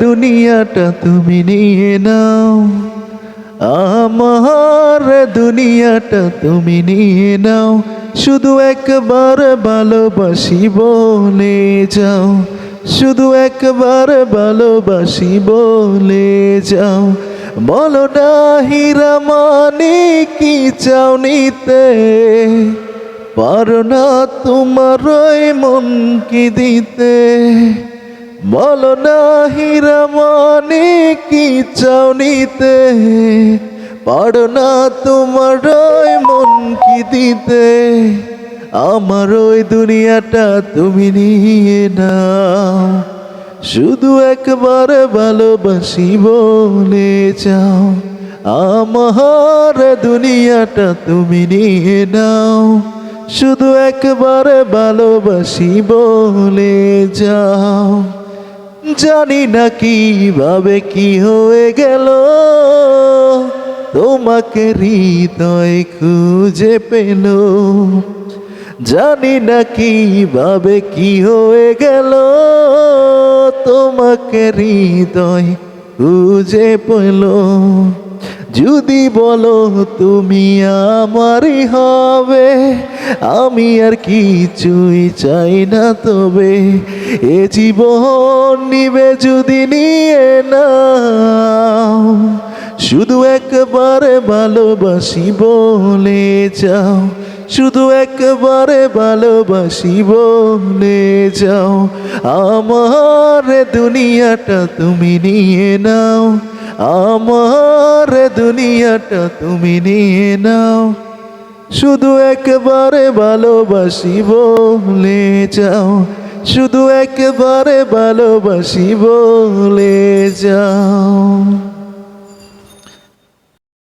দুনিয়াটা তুমি নিয়ে নাও। আমার দুনিয়াটা তুমি নিয়ে নাও। শুধু একবার ভালোবাসি বলে যাও। শুধু একবার ভালোবাসি বলে যাও। বলো না হীরা মানে কি চাও নিতে? পারো না তোমার মন কি দিতে? বলো না হীরা মানে কি চাও নিতে? পারো না তোমার মন কি দিতে। আমার ওই দুনিয়াটা তুমি নিয়ে নাও। শুধু একবার ভালোবাসি বলে যাও আমার দুনিয়াটা তুমি নিয়ে নাও। শুধু একবার ভালোবাসি বলে যাও জানি না কীভাবে কি হয়ে গেল। তোমাকে হৃদয় খুঁজে পেল। জানি না কীভাবে কি হয়ে গেল। তোমাকে হৃদয় খুঁজে পেল। যদি বলো তুমি আমারই হবে, আমি আর কিছুই চাই না তবে, এ জীবন নিবে যদি নিয়ে না শুধু একবার ভালোবাসি বলে যাও শুধু একবারে ভালোবাসি বলে যাও। আমার দুনিয়াটা তুমি নিয়ে নাও। আমার দুনিয়াটা তুমি নিয়ে নাও। শুধু একবারে ভালোবাসি বলে যাও। শুধু একবারে ভালোবাসি বলে যাও।